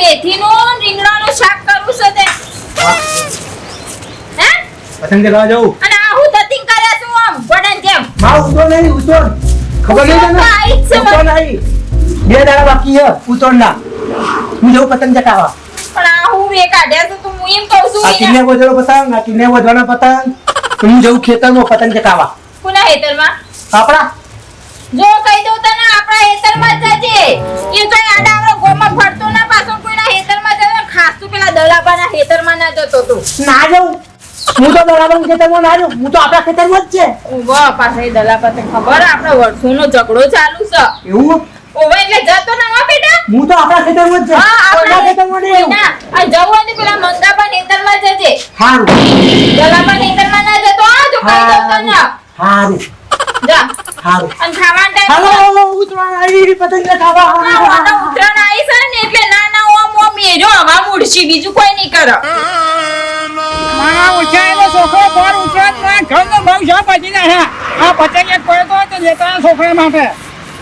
મેથીનું રીંગણાનું શાક કરું છે તે. હે. પતંગ ચગાવવા જવું અને આ હું તતિંગ કરે છું આમ ગોડન કેમ માં ઉતો નહીં ઉતો ખબર નહીં તને? ઉતો ઉતો નહીં. બે દાડા બાકી છે ઉતોણના હું જઉં પતંગ ચગાવવા. પણ આ હું વે કાઢ્યા છે તો હું એમ કહું છું આ કિને વધવાનો પતંગ આ કિને વધવાનો પતંગ. હું ખેતર ખેતરમાં પતંગ ચગાવવા. કોના હેતરમાં આપણા? જો કહી દઉં તને આપણા હેતરમાં જ જજે. એ તો આડા આવડો ગોમાં ફરતો ના પાછો કોઈના જતો ખાસ તું પેલા દલાબાના હેતરમાં ના જતો તું. ના જાઉં. હું તો બરાબર ખેતરમાં ના જાઉં. હું તો આપણા ખેતરમાં જ છે. ઊભો પાછા દલાબા તને ખબર? આપણે વર્ષોનો ઝઘડો ચાલુ છે. એવું? ઓવે એટલે જતો ના હો બેટા. હું તો આપણા ખેતરમાં જ છે. હા કોઈના ખેતરમાં નહીં ના આ જવું ને પેલા મંદાબા હેતરમાં જજે. હારું. દલાબા હેતરમાં ના જતો આ જો કહી દઉં તને. હારું. જા. હારું. અને ખાવાનો time હાલો ઉતરાણ આવી પતંગ ચગાવવા આ વાળા આવી છે ને એટલે ઓમ ઓમ એરો બીજું કોઈ નહીં કરો. મારા ઉછાયેલો છોકરો પર ઉતરાત ના ઘરનો ભાવ શા પછી ના હે? આ પતંગ એક પડ્યો તો લેતા છોકરા માટે.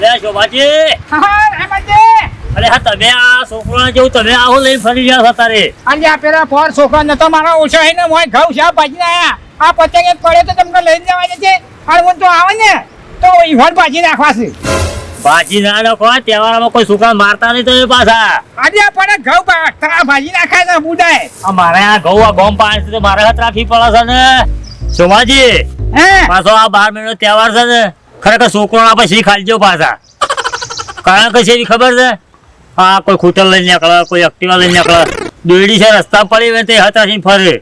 લે શોભાજી. હા હા રામજી અરે હા તમે આ છોકરાને જેવું તમે આવું લઈને ફરી રહ્યા છો તારે. આજે આ પેલા પર છોકરા નતો મારા ઉછાઈને મોય ઘઉં શા પછી ના આ પતંગ પડે તો તમને લઈને જવા જશે અને હું તો આવે ને તો ઈવન પાછી નાખવા છે ભાજી ના નાખો તહેવારમાં કોઈ સુકા મારતા નહીં તમે પાછા. આજે પડે ઘઉં પા ભાજી નાખાય છે બુડાય આ મારે આ ઘઉં આ ગોમ પાણી તો મારે હાથ રાખવી પડે છે ને. સોમાજી હે? પાછો આ બાર મહિનો તહેવાર છે ને ખરેખર છોકરો આપણે શીખ ખાલજો પાછા. કારણ કે છે ખબર છે? આ કોઈ ખૂટર લઈને નીકળે કોઈ એક્ટિવા લઈને નીકળે. દોયડી છે રસ્તા પડી હોય તે હાથ રાખીને ફરે.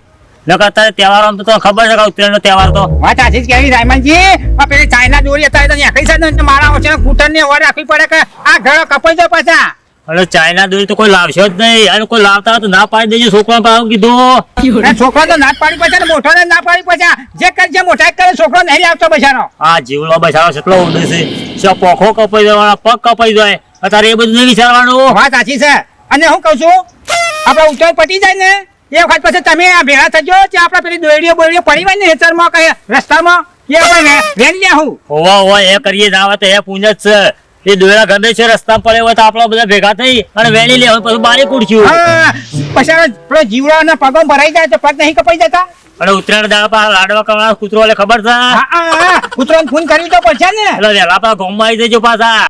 નકર તહેવાર આમ તો ખબર છે કે ઉત્તરાયણનો તહેવાર તો? વાત આછી જ કેવી રાયમનજી? આ પેલી ચાઇના દોરી હતા એ તો નીકળી છે ને મારા ઓછે કૂટર ને ઓર રાખવી પડે કે આ ઘર કપાઈ જાય પાછા. અરે ચાઇના દોરી તો કોઈ લાવશે જ નહીં. અને કોઈ લાવતા તો ના પાડી દેજો છોકરા પાસે કીધું. છોકરા તો ના પાડી પછી મોટો ને ના પાડી પછી. જે કરે જે મોટા કરે છોકરો નહીં આવતો બચારો આ જીવલો બચારો કેટલો ઊંડે છે. શું પોખો કપાઈ જવાના પગ કપાઈ જાય. અત્યારે એ બધું નહીં વિચારવાનું. વાત સાચી છે. અને હું કહું છું આપડે ઉત્તરાયણ પટી જાય ને એ વખત પછી તમે આ ભેળા થજો જે આપણે પેલી દોયડીઓ બોયડીઓ પડી હોય ને હેતરમાં કઈ રસ્તામાં એ આપણે લે હું. હોવા હોવા એ કરીએ જાવ તો એ પૂંજ જ છે. એ દોયડા ગમે છે રસ્તા પડે હોય તો આપણે બધા ભેગા થઈ અને વેણી લે પછી બારી કુડશું પછી પેલો જીવડો ને પગો ભરાઈ જાય તો પગ નહીં કપાઈ જતા? અને ઉત્તરાયણ દાડા પાસે લાડવા કરવા કૂતરો એટલે ખબર છે? કૂતરોને ફોન કરી તો પડશે ને. એટલે વહેલા પાસે ગોમમાં આવી જજો પાછા.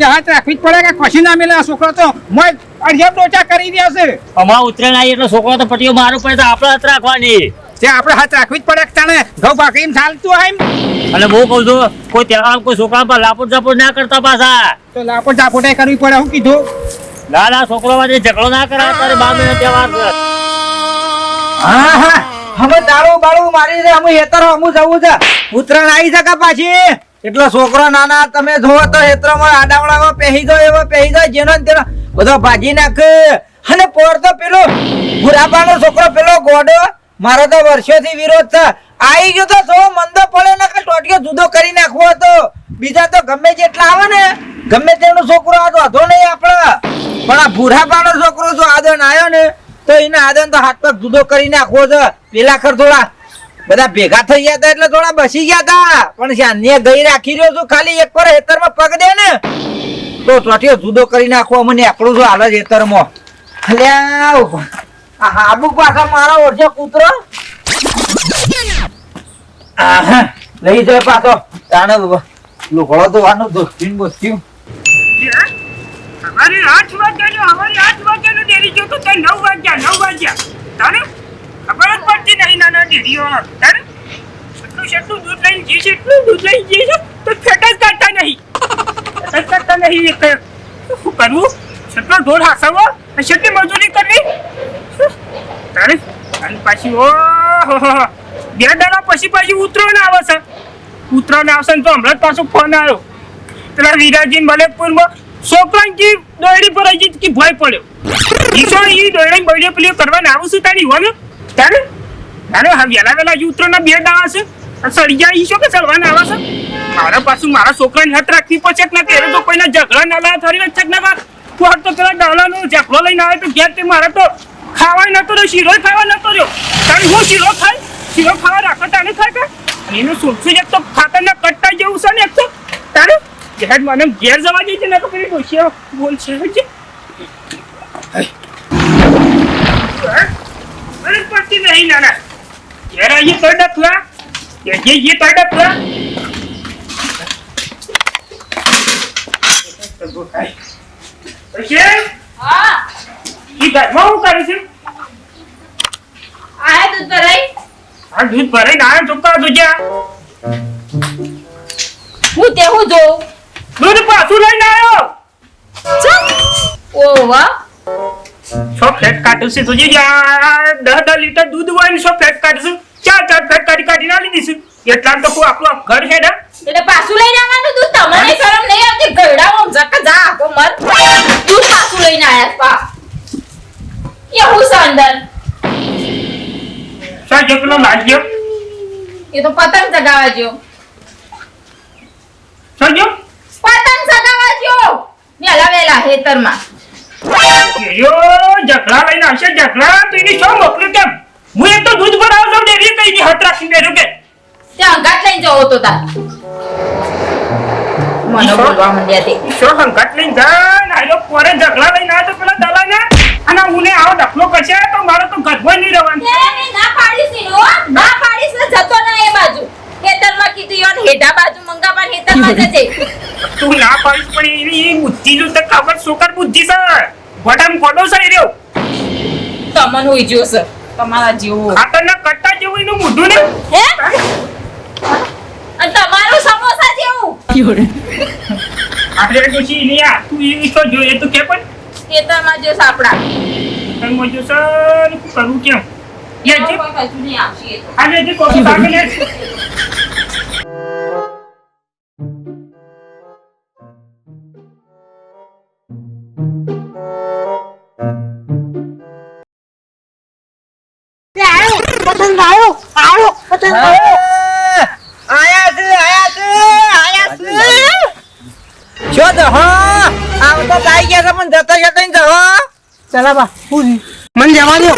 હાથ રાખવી જ પડે કે કશી ના મિલે આ છોકરો તો. મોય અડધ્યા ટોચા કરી રહ્યા છે. અમાર ઉતરે આવી એટલે છોકરો તો પટીઓ મારો પડે તો આપણે હાથ રાખવાની. તે આપણે હાથ રાખવી જ પડે તાણે ઘઉં એમ ચાલતું હોય અને હું કહું છું કોઈ તહેવાર કોઈ છોકરા પર લાપોટ ઝાપોટ ના કરતા પાછા. તો લાપોટ ઝાપોટ કરવી પડે હું કીધું. ના ના છોકરો માટે ઝઘડો ના કરાય તારે બાર મહિનો છે. હા હા. અમે દારૂ બાળું મારી દે અમે હેતર અમુ જવું છે. ઉત્તરાયણ આવી શકે પાછી? એટલો છોકરો નાના તમે જોવો તો હેતરમાં આડાવડામાં પહેરી ગયો એવો પહેરી ગયો જેનો તેનો બધો ભાજી નાખે. અને પોર તો પેલો ભૂરાબાનો છોકરો, પેલો ગોડો. મારો તો વર્ષોથી વિરોધ છે. આવી ગયો તો સો મંદો પડે ને કે જુદો કરી નાખવો હતો. બીજા તો ગમે જેટલા આવે ને, ગમે તેનો છોકરો આ વાંધો નહીં આપણે પણ આ ભૂરાબાનો છોકરો જો આદન આવ્યો ને, તો એને આદન તો હાથ પગ જુદો કરી નાખવો છે. પેલા ખર થોડા બધા ભેગા થઈ ગયા હતા એટલે થોડા બસી ગયા હતા. પણ શાન્ય ગઈ રાખી રહ્યો છું. ખાલી એક પર હેતરમાં પગ દે ને. તો ટોટિયો જુદો કરી નાખો મને એકલું છું હાલ જ હેતરમાં. અલ્યા હાબુ પાછા મારો ઓરજો કૂતરો? લઈ જાય પાછો. તાણે લુગડો ધોવાનું ધોતીને બોસ્યું અમારી આઠ વાગ્યાનો, અમારી આઠ વાગ્યાનો ડેરી જો તો તે નવ વાગ્યા નવ વાગ્યા. તારે ખબર જ પડતી નહીં, નાના ડેરીઓ. તારે એટલું એટલું દૂધ લઈને જઈશ એટલું દૂધ લઈને જઈશ તો ફેટ જ કાઢતા નહીં. ફેટ કાઢતા નહીં એ શું કરવું? કેટલો ઢોર હાસવો અને કેટલી મજૂરી કરવી. તારે અને પાછી ઓ બે દાડા પછી પાછી ઉતરોને આવે છે. ઉતરોને આવશે ને તો હમણાં જ પાછો ફોન આવ્યો. પેલા વિરાજી મલેકપુરમાં છોકરાની દોયડી પર હજી કે ભય પડ્યો. ઈશો ઈ દોયડી બૈડી પેલી કરવાને આવું છું તારી હોને તારે? તારે હા વેલા હજી ઉતરોના બે દાડા છે. સળિયા ઈ શું કે સળવાના આવા છે? મારા પાછું મારા છોકરાને હાથ રાખવી પડશે કે ના તેરે તો કોઈના ઝઘડા ના લા થરી વચ્ચે ના વાત તું તો પેલા ડાલાનો ઝઘડો લઈને આવે તો ઘેર તે મારે તો ખાવાય નતો રહ્યો શીરો ખાવા નતો રહ્યો. તારે હું શીરો ખાય શીરો ખાવા રાખો તાને થાય કે? એનું સુરસું એક તો ખાતરના કટ્ટા જેવું છે ને એક તો. તારે? ઘેર મને ઘેર જવા જઈ છે ને તો પેલી ડોશિયા બોલ છે હજી અરે પડતી નહીં નાના ઘેર આવીએ તો ડખલા જે જે હા. ઈ ઘરમાં હું કરે છે? આયા દૂધ ભરાઈ? આ દૂધ ચોખ્ખા દૂધ્યા. હું તે હું જોઉં? દૂધ પાછું લઈને આવ્યો ઓ વાહ. સો ફ્લેટ કાઢ્યું છે તુજી દસ દસ લીટર દૂધ હોય ને સો ફ્લેટ કાઢીશું ચાર ચાર ફેટ કાઢી કાઢી ના લીધીશું એટલા તો કોઈ આપણું ઘર છે ને એટલે પાછું લઈને આવવાનું? તું તમને શરમ નહીં આવતી? ગયડામાં જકા જા તો મર. તું પાછું લઈને આયા પા. એ હું છે અંદર સા જેટલો લાગ્યો એ તો પતંગ ચગાવા જ્યો સજો પતંગ ચગાવા જ્યો વેલા વેલા હેતરમાં યો ઝઘડા લઈને આવશે જકડા તો એની શું મોકલું કેમ? હું એક તો દૂધ ભરાવ છું ને રી કઈ ની હટ રાખીને બેઠું કે. ત્યાં ગાટ લઈને જવો તો તા મને બોલવા મંડ્યા તે. શું સંકટ લઈને જા ને આયરો પોરે ઝઘડા લઈને આવ્યો તો પેલા દલાને? અને ઉને આવો ડખલો કરશે તો મારો તો ઘરમાં નહીં રહેવાનું. એ મેં ના પાડીશ ઈ હો. ના? પાડીશ ને જતો ના એ બાજુ. હેતરમાં કીધું યોન હેઠા બાજુ મંગાવા હેતરમાં જજે. તું ના પાડીશ પણ એની બુદ્ધિ જો તે ખબર સુકર બુદ્ધિ સર? ગોડામ ગોડો સર એ રહ્યો. તમન હોય જો સર. તમારા જેવો. ખાતરના કટ્ટા જેવું એનું મોઢું ને? હે? અને તમારું સમોસા જેવું. આપણે ડોશી નહીં આ તું એ તો જોઈએ તો કે પણ. ખેતરમાં જે સાપડા. તને મોજો સર કરું કેમ? લે જે કોઈ કશું નહીં આવશે એ તો. આજે જે કોફી ભાગે લે ચલા બા મને જવા દો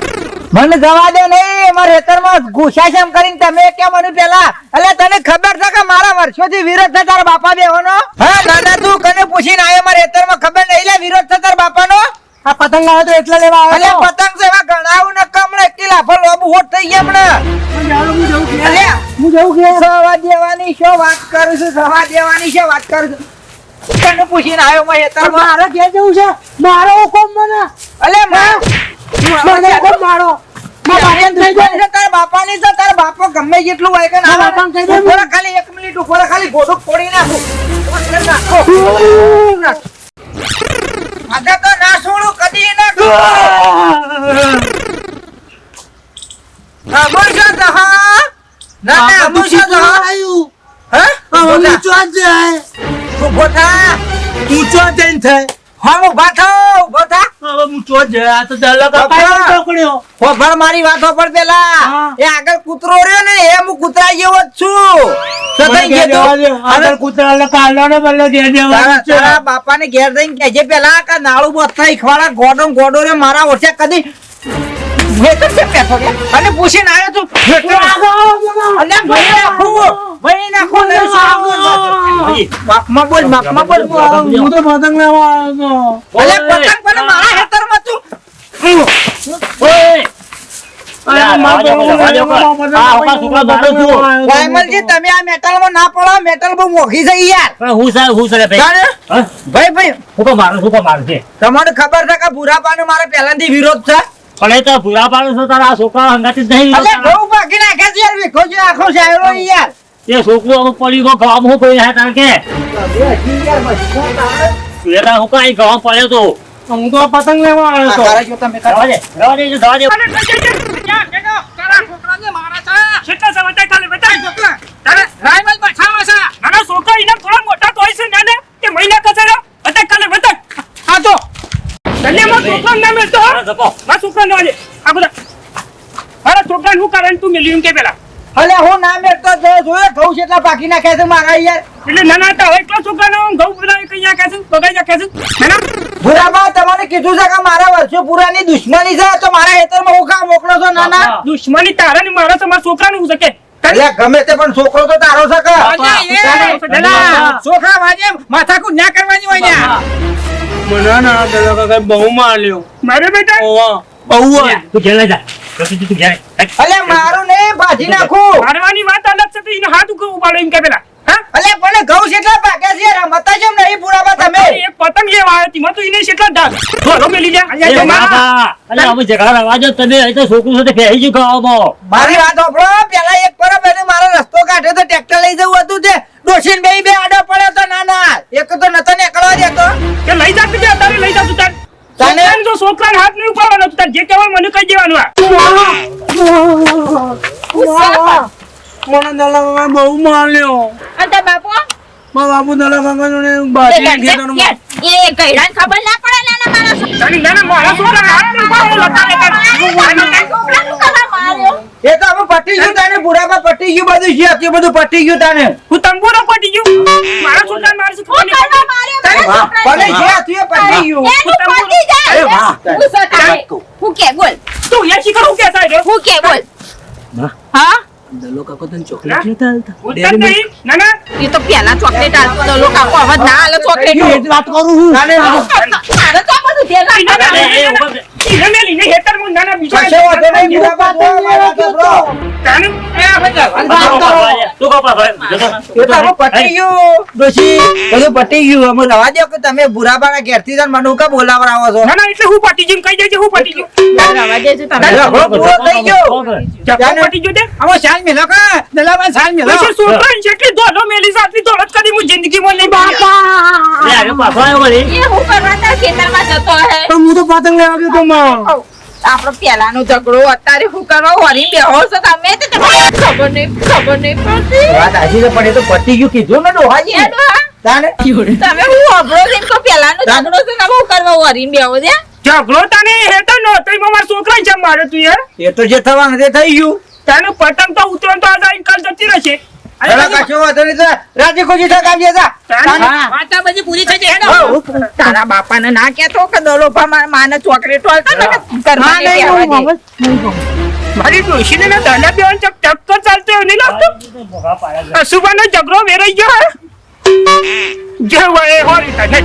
મને જવા દે નહીં મારા ખેતરમાં ઘુસાશમ કરીને તમે કેમ મને પેલા એટલે તને ખબર છે કે મારા વર્ષોથી વિરોધ છે તારા બાપા બેવાનો હા દાદા તું કને પૂછીને આવ્યો મારા ખેતરમાં? ખબર નહીં લે વિરોધ છે તારા બાપાનો? આ પતંગ આવે તો એટલા લેવા આવ્યો. પતંગ છે એવા ગણાવું ને કમળે કિલા ફળ લોબુ હોટ થઈ ગયા હમણાં. અલ્યા, સવા દેવાની શું વાત કરું છું સવા દેવાની શું વાત કરું છું? તને પૂછીને આવ્યો મેં હેતરમાં મારે ક્યાં જવું છે? મારો હુકમ મને. અલે મને હુકમ મારો તારા બાપાની છે તારા બાપો ગમે જેટલું હોય કે ના ઊભો રહે, ખાલી એક મિનિટ ઊભો ખાલી ગોડું ફોડી નાખો. આજે તો ના છોડું કદી ના અમર છે ના ના અમર છે હે. ઊભો થા. ઊભો થા. હા ઊભા થા ઊભો થા. ખબર મારી વાતો પર પેલા. એ આગળ કૂતરો રહ્યો ને એ હું કૂતરા જેવો જ છું. તારા બાપાને ઘેર જઈને કહેજે પેલા કા નાળું બથા ખવાડા ગોડો ગોડો રે મારા ઓછે કદી. વેતન છે પેઠો રે અને પૂછીને આવ્યો તું વેતન અને ભાઈ ને ભાઈ નાખું બાપમાં બોલ બાપમાં બોલ. હું તો પતંગ લેવા આવ્યો હતો. અલે પતંગ પણ મારા હેતરમાં તું. ઓય! આ તમે આ મેટલમાં ના પડો મેટલ બહુ મોંઘી છે યાર. પણ હું છે હું રે ભાઈ? હા? ભાઈ શું કામ મારું શું કામ મારું છે. તમને ખબર છે કે ભૂરાપાનો મારે પહેલાથી વિરોધ છે? પણ તો ભૂરા પાડું છો તારા આ છોકરા હંગાતી જ નહીં. અલે બહુ બાકી નાખે છે યાર વિખો છે આખો શાયરો યાર. એ છોકરો અમુક પડી ગયો ગામ હું પડી હે કારણ કે એ હું કઈ ગામ પડ્યો તો હું તો પતંગ લેવા આવ્યો તો. રવા દે રવા દે રવા દે છોકરા શું કરે તું મિલ્યું કે પેલા અલે હું ના મેળતો જ જોયો ઘઉં કેટલા બાકી નાખ્યા છે મારા યાર. એટલે નાના હતા હવે એટલા છોકરાનો ઘઉં બધા કઈ નાખે છે? બગાઈ નાખે છે? ભૂરાબા તમારે કીધું છે કે મારા વર્ષો પુરાની દુશ્મની છે તો મારા હેતરમાં હું કામ મોકલો છો? ના ના. દુશ્મની તારા ની મારા તમારા છોકરાનું છે કે એટલે ગમે તે પણ છોકરો તો તારો છે છોકરા વાજે માથાકૂટ ના કરવાની હોય ને મને ના બહુ માર્યો. મારે બેટા? બહુ તું ઘેર જા. તો તું તું ઘેર હેટ. મારું ને ભાજી નાખું. મારવાની વાત અલગ છે તો એને હાથ ઉપર ઉપાડો એમ કે પેલા હા? પણ ઘઉં કેટલા પાક્યા છે? રમતા જેમ નહીં પુરાવા તમે. એક પતંગ લેવા આવ્યો તેમાં તો એને કેટલા ડાઘ ધોલો મેલી જા એ બાપા, અલ્યા અમે ઝઘડા રવા દો તમે અહીં તો છોકરું સાથે ફેરી ગયું ગામમાં. મારી વાત સાંભળો. પેલા એક પરબ એને મારો રસ્તો કાઢ્યો તો ટ્રેક્ટર લઈ જવું હતું તે. ડોશીન બે બે આડો પડ્યો તો ના ના. એક તો નતો નીકળવા દેતો. કે લઈ જા લઈ જા. તને? જો છોકરાને હાથ નહીં ઉપાડવાનો તો તાર જે કહેવાનું મને કહી દેવાનું આ. મને દલા કાકા બહુ માર્યો. અને તાર બાપુ? મારા બાપુ દલા કાકા ને બાજી ઘેરનો એ એ ગયડાને ખબર ના પડે નાના મારા તારી નાના મારા છોકરાને હાથ નહીં ઉપાડવાનો તારે. તાર. માર્યો. એ તો અમે પટી ગયું તાને બુઢામાં પટી ગયું બધું છે અત્યારે બધું પટી ગયું તાને. હું તંબુરો પટી ગયું. મારા છોકરાને મારે છે ખબર નહીં ખબર માર્યો તારા વાહ. ભલે જે હતું એ પટી ગયું એનું પતી જાય. અરે વાહ. ગુસ્સો થાય. હું કે બોલ. તું એ શીખર હું કહેતા રહ્યો હું કે બોલ. હા? દલો કાકો તને ચોકલેટ લેતા હાલતા. ઉત્તર નહીં. ના ના. એ તો પેલા ચોકલેટ આલતો તો લોકો આખો ના આલે ચોકલેટ એ વાત કરું હું. તાને મારે તો બધું ધ્યાન ના, ના, એ, ઊભા રહે. એને મેલીને હેતરમાં નાના બીજા કશો વાંધો નહીં બુઢાપા જો મારા પટી ગયું. ડોશી બધું પટી ગયું. અમે રવા દો કે તમે બુઢાપાના ઘેરથી જઈને મને કા બોલાવડાવો છો? ના ના એટલે હું પટી ગયું કહી દેજે હું પટી ગયું. રવા દેજો તમે. ના, પૂરો થઈ ગયો. જખો પટી ગયું તે? મેલો કા મેલો જેટલી મેલી. નહીં પાછો આવ્યો. એ હું જતો હે. હું પતંગ લેવા ગયો તો માં આપણો પેલાનો ઝઘડો અત્યારે હું કરવા વળી બેહો છો? તમે તો તમને ખબર નહીં ખબર નહીં પડતી. વાત હાજી પણ એ તો પતી ગયું કીધું ને ડોહાજી તાને તમે હું અભરો છે તો પેલાનો ઝઘડો છે ને હું કરવા વળી બેહો છે? ઝઘડો તને હેતો નો એમાં મારા છોકરાને જેમ મારે તું યાર? એ તો જે થવાનું તે થઈ ગયું. તારે પતંગ તો ઉતરણ તો આજ આઈને કાલ જતી રહેશે પેલા કશો વાંધો નહીં તો રાજી ખુશી થા કામ જતા વાતા બધી પૂરી થઈ જાય હેડો. તારા બાપાને ના કહેતો કે દલોભા માર માને ચોકલેટ વાળતા ને કરવા નહીં હું. મારી ડોશીને ના દાના બેન ચક ટક્કર ચાલતો એવું નહીં લાગતું. અશુભાનો ઝઘડો વેરાઈ ગયો હે. જે હોય હોરી તને